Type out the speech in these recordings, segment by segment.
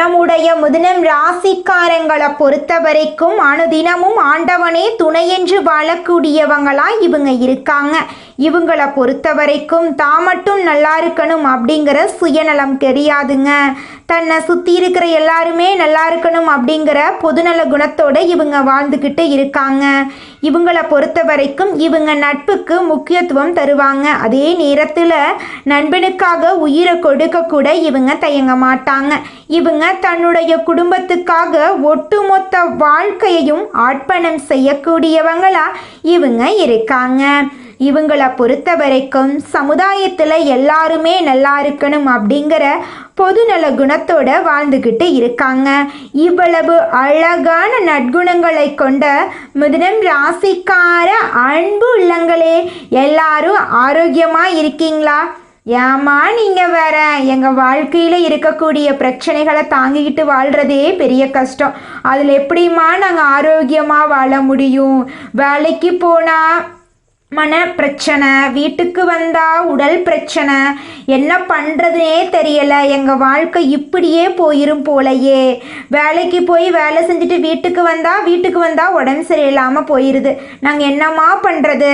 நம்முடைய முதனம் ராசிக்காரங்களை பொறுத்த வரைக்கும் அனுதினமும் ஆண்டவனே துணையென்று வாழக்கூடியவங்களாக இவங்க இருக்காங்க. இவங்கள பொறுத்த வரைக்கும் தான் மட்டும் நல்லா இருக்கணும் அப்படிங்கிற சுயநலம் தெரியாதுங்க. தன்னை சுற்றி இருக்கிற எல்லாருமே நல்லா இருக்கணும் அப்படிங்கிற பொதுநல குணத்தோடு இவங்க வாழ்ந்துக்கிட்டு இருக்காங்க. இவங்களை பொறுத்த வரைக்கும் இவங்க நட்புக்கு முக்கியத்துவம் தருவாங்க. அதே நேரத்தில் நண்பனுக்காக உயிரை கொடுக்க கூட இவங்க தயங்க மாட்டாங்க. இவங்க தன்னுடைய குடும்பத்துக்காக ஒட்டுமொத்த வாழ்க்கையையும் ஆட்பணம் செய்யக்கூடியவங்களா இவங்க இருக்காங்க. இவங்கள பொறுத்த வரைக்கும் சமுதாயத்தில் எல்லாருமே நல்லா இருக்கணும் அப்படிங்கிற பொதுநல குணத்தோட வாழ்ந்துக்கிட்டு இருக்காங்க. இவ்வளவு அழகான நற்குணங்களை கொண்ட மிதுனம் ராசிக்கார அன்பு உள்ளங்களே எல்லாரும் ஆரோக்கியமாக இருக்கீங்களா? ஏமா நீங்கள் வேற? எங்கள் வாழ்க்கையில் இருக்கக்கூடிய பிரச்சனைகளை தாங்கிக்கிட்டு வாழ்கிறதே பெரிய கஷ்டம். அதில் எப்படிம்மா நாங்கள் ஆரோக்கியமாக வாழ முடியும்? வேலைக்கு போனால் மன பிரச்சனை வீட்டுக்கு வந்தா உடல் பிரச்சனை என்ன பண்ணுறதுனே தெரியலை. எங்கள் வாழ்க்கை இப்படியே போயிரும் போலையே. வேலைக்கு போய் வேலை செஞ்சுட்டு வீட்டுக்கு வந்தா வீட்டுக்கு வந்தா உடம்பு சரியில்லாமல் போயிடுது நாங்கள் என்னம்மா பண்ணுறது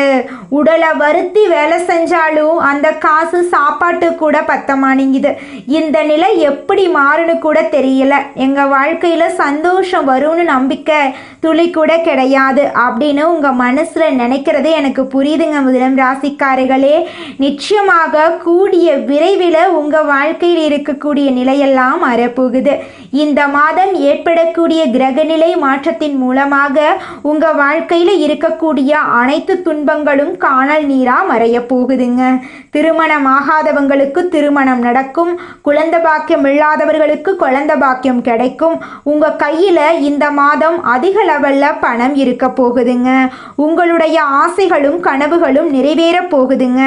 உடலை வருத்தி வேலை செஞ்சாலும் அந்த காசு சாப்பாட்டு கூட பத்தமானிங்குது இந்த நிலை எப்படி மாறுன்னு கூட தெரியல. எங்கள் வாழ்க்கையில் சந்தோஷம் வரும்னு நம்பிக்கை துளி கூட கிடையாது அப்படின்னு உங்கள் மனசில் நினைக்கிறது எனக்கு புரியுதுங்க முதலம் ராசிக்காரர்களே. நிச்சயமாக கூடிய விரைவில் உங்கள் வாழ்க்கையில் இருக்கக்கூடிய நிலையெல்லாம் மாறப்போகுது இந்த மாதம் ஏற்படக்கூடிய கிரகநிலை மாற்றத்தின் மூலமாக உங்கள் வாழ்க்கையில் இருக்கக்கூடிய அனைத்து துன்பங்களும் காணல் நீராக மறைய போகுதுங்க. திருமணம் ஆகாதவங்களுக்கு திருமணம் நடக்கும். குழந்தை பாக்கியம் இல்லாதவர்களுக்கு குழந்தை பாக்கியம் கிடைக்கும். உங்கள் கையில் இந்த மாதம் அதிக லெவலில் பணம் இருக்க போகுதுங்க. உங்களுடைய ஆசைகளும் கனவுகளும் நிறைவேற போகுதுங்க.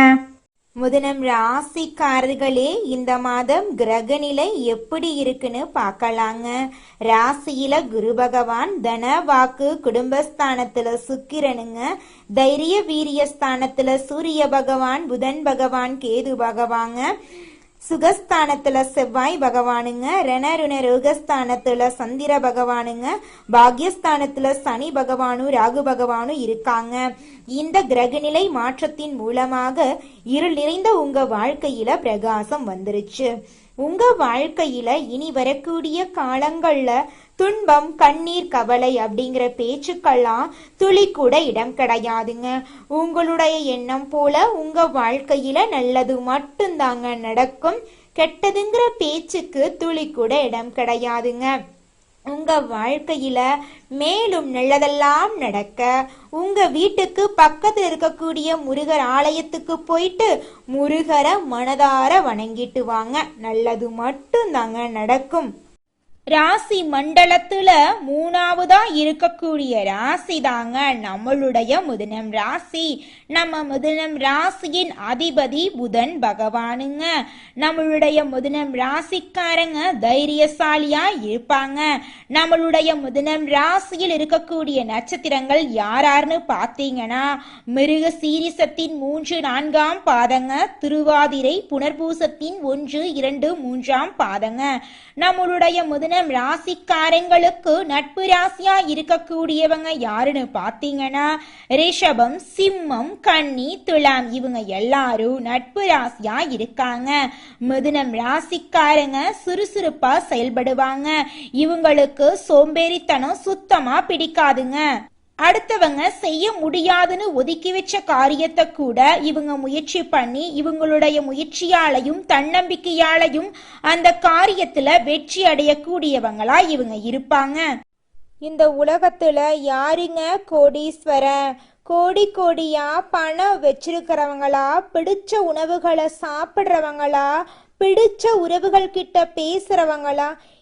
முதனம் ராசிக்காரர்களே இந்த மாதம் கிரகநிலை எப்படி இருக்குன்னு பார்க்கலாங்க. ராசியில குரு பகவான் தன வாக்கு குடும்பஸ்தானத்துல சுக்கிரனுங்க. தைரிய வீரிய ஸ்தானத்துல சூரிய பகவான் புதன் பகவான் கேது பகவாங்க. சுகஸ்தானத்துல செவ்வாய் பகவானுங்க ரணருண ரோகஸ்தானத்துல சந்திர பகவானுங்க பாக்யஸ்தானத்துல சனி பகவானும் ராகு பகவானும் இருக்காங்க. இந்த கிரகநிலை மாற்றத்தின் மூலமாக இருள் நிறைந்த உங்க வாழ்க்கையில பிரகாசம் வந்துருச்சு. உங்க வாழ்க்கையில இனி வரக்கூடிய காலங்கள்ல துன்பம் கண்ணீர் கவலை அப்படிங்கிற பேச்சுக்கெல்லாம் துளி கூட இடம் கிடையாதுங்க. உங்களுடைய எண்ணம் போல உங்க வாழ்க்கையில நல்லது மட்டும்தாங்க நடக்கும். கெட்டதுங்கிற பேச்சுக்கு துளி கூட இடம் கிடையாதுங்க. உங்க வாழ்க்கையில மேலும் நல்லதெல்லாம் நடக்க உங்க வீட்டுக்கு பக்கத்துல இருக்கக்கூடிய முருகர் ஆலயத்துக்கு போயிட்டு முருகரை மனதார வணங்கிட்டு வாங்க. நல்லது மட்டும்தாங்க நடக்கும். ராசி மண்டலத்துல மூணாவதா இருக்கக்கூடிய ராசி தாங்க நம்மளுடைய முதனம் ராசி. நம்ம முதனம் ராசியின் அதிபதி புதன் பகவானுங்க. நம்மளுடைய முதனம் ராசிக்காரங்க தைரியசாலியா இருப்பாங்க. நம்மளுடைய முதனம் ராசியில் இருக்கக்கூடிய நட்சத்திரங்கள் யாரார்னு பார்த்தீங்கன்னா மிருக சீரிசத்தின் மூன்று நான்காம் பாதங்க திருவாதிரை புனர்பூசத்தின் ஒன்று இரண்டு மூன்றாம் பாதங்க. நம்மளுடைய முதனம் ராசிக்காரங்களுக்கு நட்பு ராசியா இருக்கக்கூடியவங்க யாருன்னு பாத்தீங்கன்னா ரிஷபம் சிம்மம் கன்னி துலாம் இவங்க எல்லாரும் நட்பு ராசியா இருக்காங்க. மிதுனம் ராசிக்காரங்க சுறுசுறுப்பா செயல்படுவாங்க. இவங்களுக்கு சோம்பேறித்தனம் சுத்தமா பிடிக்காதுங்க. அடுத்தவங்க செய்ய முடியாதுன்னு ஒதுக்கி வச்ச காரியத்தை கூட இவங்க முயற்சி பண்ணி இவங்களுடைய முயற்சியாலையும் தன்னம்பிக்கையாலையும் அந்த காரியத்துல வெற்றி அடையக்கூடியவங்களா இவங்க இருப்பாங்க. இந்த உலகத்துல யாருங்க கோடீஸ்வரன்? கோடி கோடியா பணம் வச்சிருக்கிறவங்களா? பிடிச்ச உணவுகளை சாப்பிட்றவங்களா? பிடிச்ச உறவுகள் கிட்ட பேசுறவங்களா?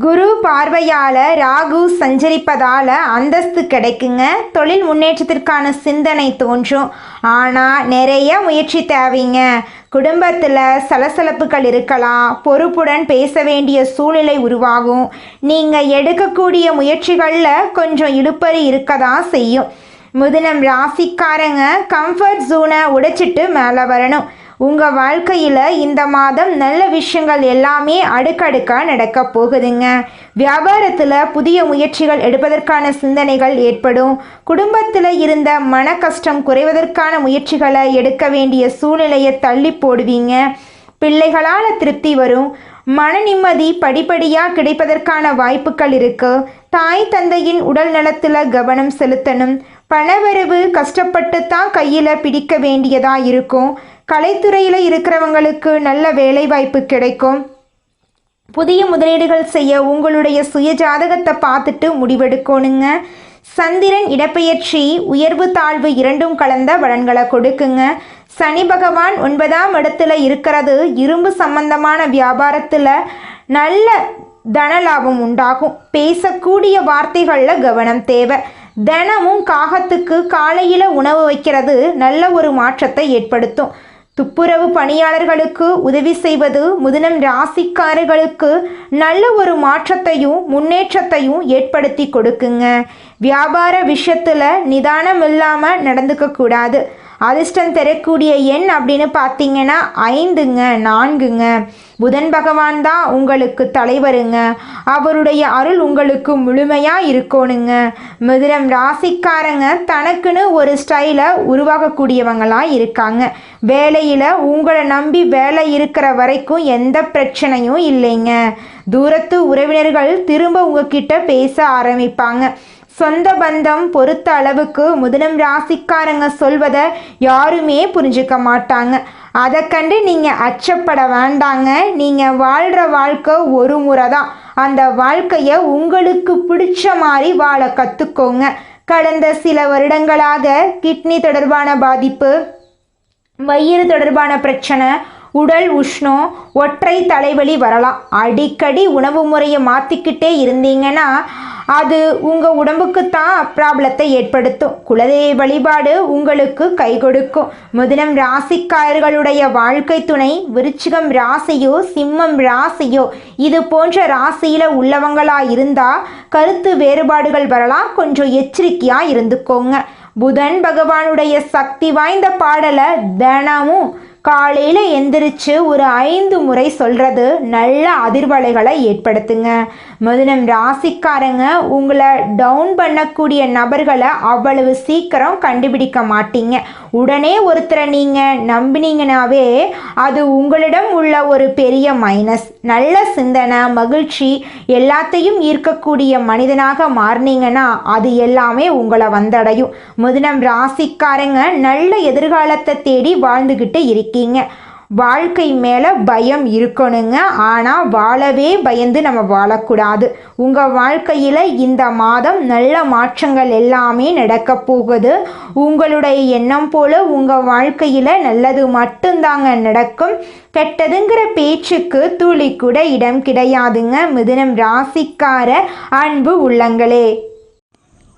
குரு பார்வையால் ராகு சஞ்சரிப்பதால் அந்தஸ்து கிடைக்குங்க. தொழில் முன்னேற்றத்திற்கான சிந்தனை தோன்றும். ஆனால் நிறைய முயற்சி தேவைங்க. குடும்பத்தில் சலசலப்புகள் இருக்கலாம். பொறுப்புடன் பேச வேண்டிய சூழ்நிலை உருவாகும். நீங்கள் எடுக்கக்கூடிய முயற்சிகளில் கொஞ்சம் இழுப்பறி இருக்க தான் செய்யும். முதினம் ராசிக்காரங்க கம்ஃபர்ட் ஜோனை உடைச்சிட்டு மேலே வரணும். உங்கள் வாழ்க்கையில் இந்த மாதம் நல்ல விஷயங்கள் எல்லாமே அடுக்கடுக்காக நடக்க போகுதுங்க. வியாபாரத்தில் புதிய முயற்சிகள் எடுப்பதற்கான சிந்தனைகள் ஏற்படும். குடும்பத்தில் இருந்த மன கஷ்டம் குறைவதற்கான முயற்சிகளை எடுக்க வேண்டிய சூழ்நிலையை தள்ளி போடுவீங்க. பிள்ளைகளால் திருப்தி வரும். மன நிம்மதி படிப்படியாக கிடைப்பதற்கான வாய்ப்புகள் இருக்கு. தாய் தந்தையின் உடல் நலத்தில் கவனம் செலுத்தணும். பணவரவு கஷ்டப்பட்டு தான் கையில் பிடிக்க வேண்டியதா இருக்கும். கலைத்துறையில் இருக்கிறவங்களுக்கு நல்ல வேலைவாய்ப்பு கிடைக்கும். புதிய முதலீடுகள் செய்ய உங்களுடைய சுய ஜாதகத்தை பார்த்துட்டு முடிவெடுக்கணுங்க. சந்திரன் இடப்பெயர்ச்சி உயர்வு தாழ்வு இரண்டும் கலந்த பலன்களை கொடுக்குங்க. சனி பகவான் ஒன்பதாம் இடத்துல இருக்கிறது இரும்பு சம்பந்தமான வியாபாரத்தில் நல்ல தனலாபம் உண்டாகும். பேசக்கூடிய வார்த்தைகளில் கவனம் தேவை. தினமும் காகத்துக்கு காலையில் உணவு வைக்கிறது நல்ல ஒரு மாற்றத்தை ஏற்படுத்தும். துப்புரவு பணியாளர்களுக்கு உதவி செய்வது முதினம் ராசிக்காரர்களுக்கு நல்ல ஒரு மாற்றத்தையும் முன்னேற்றத்தையும் ஏற்படுத்தி கொடுக்குங்க. வியாபார விஷயத்தில் நிதானம் இல்லாமல் நடந்துக்க கூடாது அதிர்ஷ்டம் தரக்கூடிய எண் அப்படின்னு பார்த்தீங்கன்னா ஐந்துங்க நான்குங்க. புதன் பகவான் தான் உங்களுக்கு தலைவருங்க. அவருடைய அருள் உங்களுக்கு முழுமையாக இருக்கணுங்க. மிதுனம் ராசிக்காரங்க தனக்குன்னு ஒரு ஸ்டைலை உருவாக்கக்கூடியவங்களாக இருக்காங்க. வேலையில் உங்களை நம்பி வேலை இருக்கிற வரைக்கும் எந்த பிரச்சனையும் இல்லைங்க. தூரத்து உறவினர்கள் திரும்ப உங்ககிட்ட பேச ஆரம்பிப்பாங்க. சொந்த பந்தம் பொறுத்த அளவுக்கு முதலம் ராசிக்காரங்க சொல்வதை யாருமே புரிஞ்சுக்க மாட்டாங்க. அதை கண்டு நீங்கள் அச்சப்பட வேண்டாங்க. நீங்கள் வாழ்கிற வாழ்க்கை ஒரு முறை தான் அந்த வாழ்க்கையை உங்களுக்கு பிடிச்ச மாதிரி வாழ கற்றுக்கோங்க கடந்த சில வருடங்களாக கிட்னி தொடர்பான பாதிப்பு வயிறு தொடர்பான பிரச்சனை உடல் உஷ்ணம் ஒற்றை தலைவலி வரலாம். அடிக்கடி உணவு முறையை மாற்றிக்கிட்டே இருந்தீங்கன்னா அது உங்கள் உடம்புக்குத்தான் ப்ராப்ளத்தை ஏற்படுத்தும். குலதெய்வ வழிபாடு உங்களுக்கு கை கொடுக்கும் முதலம் ராசிக்காரர்களுடைய வாழ்க்கை துணை விருச்சிகம் ராசியோ சிம்மம் ராசியோ இது போன்ற ராசியில் உள்ளவங்களாக இருந்தால் கருத்து வேறுபாடுகள் வரலாம். கொஞ்சம் எச்சரிக்கையாக இருந்துக்கோங்க. புதன் பகவானுடைய சக்தி வாய்ந்த பாடலை தினமும் காலையில் எந்திரிச்சு ஒரு ஐந்து முறை சொல்கிறது நல்ல அதிர்வலைகளை ஏற்படுத்துங்க. முதலம் ராசிக்காரங்க உங்களை டவுன் பண்ணக்கூடிய நபர்களை அவ்வளவு சீக்கிரம் கண்டுபிடிக்க மாட்டீங்க. உடனே ஒருத்தரை நீங்கள் நம்பினீங்கனாவே அது உங்களிடம் உள்ள ஒரு பெரிய மைனஸ் நல்ல சிந்தனை மகிழ்ச்சி எல்லாத்தையும் ஈர்க்கக்கூடிய மனிதனாக மாறினீங்கன்னா அது எல்லாமே உங்களை வந்தடையும். முதலம் ராசிக்காரங்க நல்ல எதிர்காலத்தை தேடி வாழ்ந்துக்கிட்டு இருக்கீங்க. வாழ்க்கை மேலே பயம் இருக்கணுங்க. ஆனால் வாழவே பயந்து நம்ம வாழக்கூடாது. உங்கள் வாழ்க்கையில் இந்த மாதம் நல்ல மாற்றங்கள் எல்லாமே நடக்க போகுது. உங்களுடைய எண்ணம் போல் உங்கள் வாழ்க்கையில் நல்லது மட்டும்தாங்க நடக்கும். கெட்டதுங்கிற பேச்சுக்கு துளி கூட இடம் கிடையாதுங்க. மிதுனம் ராசிக்கார அன்பு உள்ளங்களே.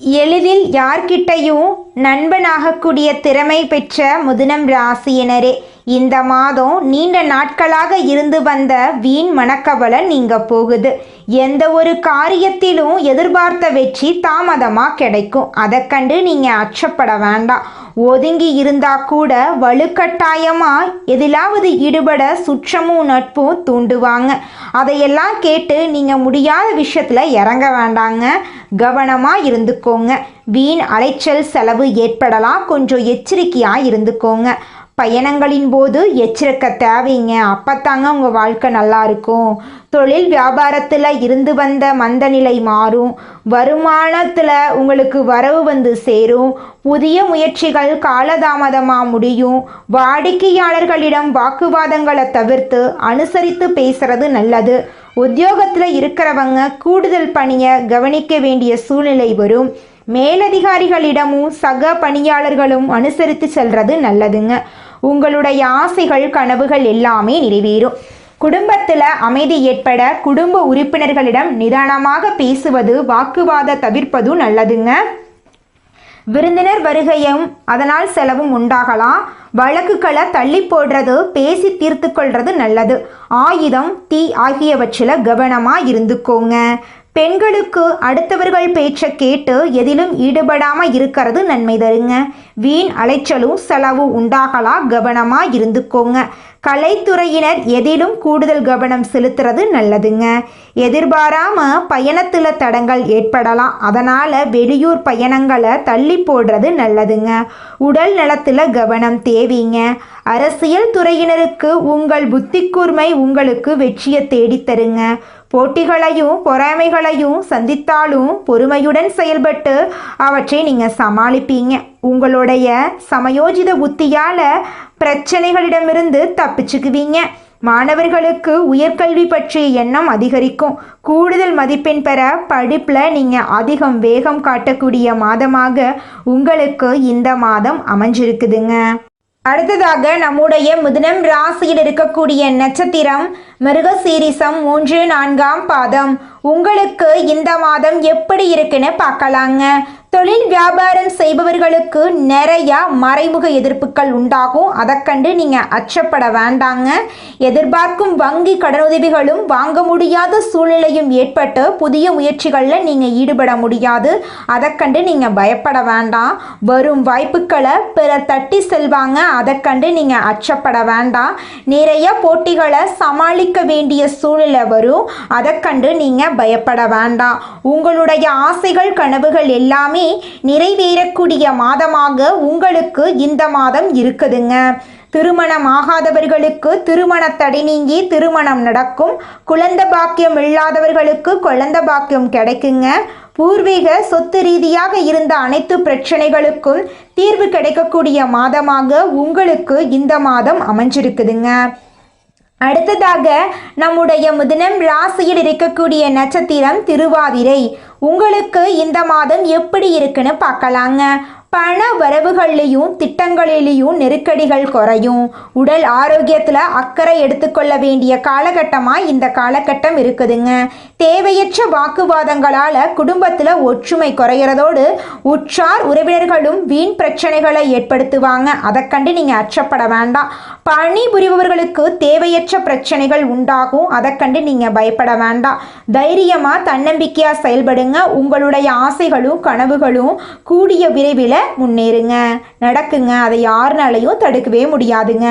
எளிதில் யார்கிட்டையும் நண்பனாகக்கூடிய திறமை பெற்ற முதுனம் ராசியினரே. இந்த மாதம் நீண்ட நாட்களாக இருந்து வந்த வீண் மனக்கவலை நீங்க போகுது. எந்த ஒரு காரியத்திலும் எதிர்பார்த்த வெற்றி தாமதமாக கிடைக்கும். அதை கண்டு நீங்கள் அச்சப்பட வேண்டாம். ஒதுங்கி இருந்தா கூட வலுக்கட்டாயமா எதிலாவது ஈடுபட சுற்றமும் நட்பும் தூண்டுவாங்க. அதையெல்லாம் கேட்டு நீங்க முடியாத விஷயத்துல இறங்க வேண்டாங்க. கவனமா இருந்துக்கோங்க. வீண் அலைச்சல் செலவு ஏற்படலாம். கொஞ்சம் எச்சரிக்கையா இருந்துக்கோங்க. பயணங்களின் போது எச்சரிக்கை தேவைங்க. அப்பத்தாங்க உங்கள் வாழ்க்கை நல்லா இருக்கும் தொழில் வியாபாரத்தில் இருந்து வந்த மந்த நிலை மாறும். வருமானத்தில் உங்களுக்கு வரவு வந்து சேரும். புதிய முயற்சிகள் காலதாமதமாக முடியும். வாடிக்கையாளர்களிடம் வாக்குவாதங்களை தவிர்த்து அனுசரித்து பேசுறது நல்லது. உத்தியோகத்தில் இருக்கிறவங்க கூடுதல் பணியை கவனிக்க வேண்டிய சூழ்நிலை வரும். மேலதிகாரிகளிடமும் சக பணியாளர்களும் அனுசரித்து செல்றது நல்லதுங்க. உங்களுடைய ஆசைகள் கனவுகள் எல்லாமே நிறைவேறும். குடும்பத்தில் அமைதி ஏற்பட குடும்ப உறுப்பினர்களிடம் நிதானமாக பேசுவது வாக்குவாத தவிர்ப்பதும் நல்லதுங்க. விருந்தினர் வருகையும் அதனால் செலவும் உண்டாகலாம். வழக்குகளை தள்ளி போடுறது பேசி தீர்த்து கொள்வது நல்லது. ஆயுதம் தீ ஆகியவற்றில் கவனமாக இருந்துக்கோங்க. பெண்களுக்கு அடுத்தவர்கள் பேச்சை கேட்டு எதிலும் ஈடுபடாம இருக்கிறது நன்மை தருங்க. வீண் அலைச்சலும் செலவு உண்டாகலாம் கவனமா இருந்துக்கோங்க. கலைத்துறையினர் எதிலும் கூடுதல் கவனம் செலுத்துறது நல்லதுங்க. எதிர்பாராம பயணத்தில் தடங்கள் ஏற்படலாம். அதனால வெளியூர் பயணங்களை தள்ளி போடுறது நல்லதுங்க. உடல் நலத்தில் கவனம் தேவைங்க. அரசியல் துறையினருக்கு உங்கள் புத்தி கூர்மை உங்களுக்கு வெற்றியை தேடித்தருங்க போட்டிகளையும் பொறாமைகளையும் சந்தித்தாலும் பொறுமையுடன் செயல்பட்டு அவற்றை நீங்கள் சமாளிப்பீங்க. உங்களுடைய சமயோஜித புத்தியால் பிரச்சனைகளிடமிருந்து தப்பிச்சுக்குவீங்க. மாணவர்களுக்கு உயர்கல்வி பற்றிய எண்ணம் அதிகரிக்கும். கூடுதல் மதிப்பெண் பெற படிப்பில் நீங்கள் அதிகம் வேகம் காட்டக்கூடிய மாதமாக உங்களுக்கு இந்த மாதம் அமைஞ்சிருக்குதுங்க. அடுத்ததாக நம்முடைய மிதுனம் ராசியில் இருக்கக்கூடிய நட்சத்திரம் மிருகசீரிசம் மூன்று நான்காம் பாதம். உங்களுக்கு இந்த மாதம் எப்படி இருக்குன்னு பார்க்கலாங்க. தொழில் வியாபாரம் செய்பவர்களுக்கு நிறைய மறைமுக எதிர்ப்புகள் உண்டாகும். அதை கண்டு நீங்கள் அச்சப்பட வேண்டாங்க. எதிர்பார்க்கும் வங்கி கடனுதவிகளும் வாங்க முடியாத சூழ்நிலையும் ஏற்பட்டு புதிய முயற்சிகளில் நீங்கள் ஈடுபட முடியாது. அதை கண்டு நீங்கள் பயப்பட வேண்டாம். வரும் வாய்ப்புகளை பிறர் தட்டி செல்வாங்க. அதை கண்டு நீங்கள் அச்சப்பட வேண்டாம். நிறைய போட்டிகளை சமாளிக்க வேண்டிய சூழ்நிலை வரும். அதை கண்டு நீங்கள் பயப்பட வேண்டாம். உங்களுடைய ஆசைகள் கனவுகள் எல்லாமே நிறைவேறக்கூடிய மாதமாக உங்களுக்கு இந்த மாதம் இருக்குதுங்க. திருமணம் ஆகாதவர்களுக்கு திருமண தடை நீங்கி திருமணம் நடக்கும். குழந்த பாக்கியம் இல்லாதவர்களுக்கு குழந்த பாக்கியம் கிடைக்குங்க. பூர்வீக சொத்து ரீதியாக இருந்த அனைத்து பிரச்சனைகளுக்கும் தீர்வு கிடைக்கக்கூடிய மாதமாக உங்களுக்கு இந்த மாதம் அமைஞ்சிருக்குதுங்க. அடுத்ததாக நம்முடைய முதனம் ராசியில் இருக்கக்கூடிய நட்சத்திரம் திருவாதிரை. உங்களுக்கு இந்த மாதம் எப்படி இருக்குன்னு பார்க்கலாங்க. பண வரவுகள்லையும் திட்டங்களிலையும் நெருக்கடிகள் குறையும். உடல் ஆரோக்கியத்தில் அக்கறை எடுத்துக்கொள்ள வேண்டிய காலகட்டமாக இந்த காலகட்டம் இருக்குதுங்க. தேவையற்ற வாக்குவாதங்களால் குடும்பத்தில் ஒற்றுமை குறைகிறதோடு உற்றார் உறவினர்களும் வீண் பிரச்சனைகளை ஏற்படுத்துவாங்க. அதை கண்டு நீங்கள் அச்சப்பட வேண்டாம். பணி புரிபவர்களுக்கு தேவையற்ற பிரச்சனைகள் உண்டாகும். அதை கண்டு நீங்கள் பயப்பட வேண்டாம். தைரியமாக தன்னம்பிக்கையாக செயல்படுங்க. உங்களுடைய ஆசைகளும் கனவுகளும் கூடிய விரைவில் முன்னேறுங்க. நடக்குங்க. அதை யாருனாலையும் தடுக்கவே முடியாதுங்க.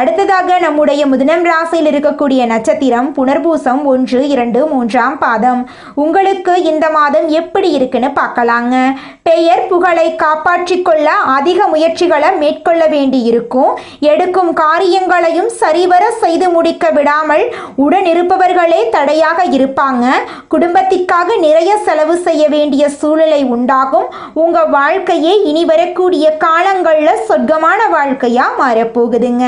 அடுத்ததாக நம்முடைய முதனம் ராசியில் இருக்கக்கூடிய நட்சத்திரம் புனர்பூசம் ஒன்று இரண்டு மூன்றாம் பாதம். உங்களுக்கு இந்த மாதம் எப்படி இருக்குன்னு பார்க்கலாங்க. பெயர் புகழை காப்பாற்றிக் கொள்ள அதிக முயற்சிகளை மேற்கொள்ள வேண்டியிருக்கும். எடுக்கும் காரியங்களையும் சரிவர செய்து முடிக்க விடாமல் உடன் இருப்பவர்களே தடையாக இருப்பாங்க. குடும்பத்திற்காக நிறைய செலவு செய்ய வேண்டிய சூழ்நிலை உண்டாகும். உங்க வாழ்க்கையே இனி வரக்கூடிய காலங்களில் சொர்க்கமான வாழ்க்கையா மாறப்போகுதுங்க.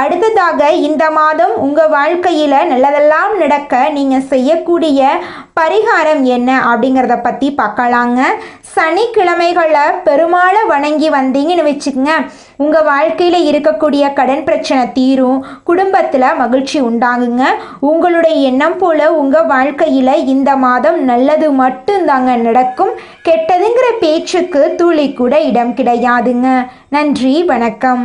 அடுத்ததாக இந்த மாதம் உங்க வாழ்க்கையில நல்லதெல்லாம் நடக்க நீங்க செய்யக்கூடிய பரிகாரம் என்ன அப்படிங்கிறத பற்றி பார்க்கலாங்க. சனிக்கிழமைகளை பெருமாளை வணங்கி வந்தீங்கன்னு வச்சுக்கோங்க. உங்கள் வாழ்க்கையில் இருக்கக்கூடிய கடன் பிரச்சனை தீரும். குடும்பத்தில் மகிழ்ச்சி உண்டாகுங்க. உங்களுடைய எண்ணம் போல் உங்கள் வாழ்க்கையில் இந்த மாதம் நல்லது மட்டும்தாங்க நடக்கும். கெட்டதுங்கிற பேச்சுக்கு துளி கூட இடம் கிடையாதுங்க. நன்றி வணக்கம்.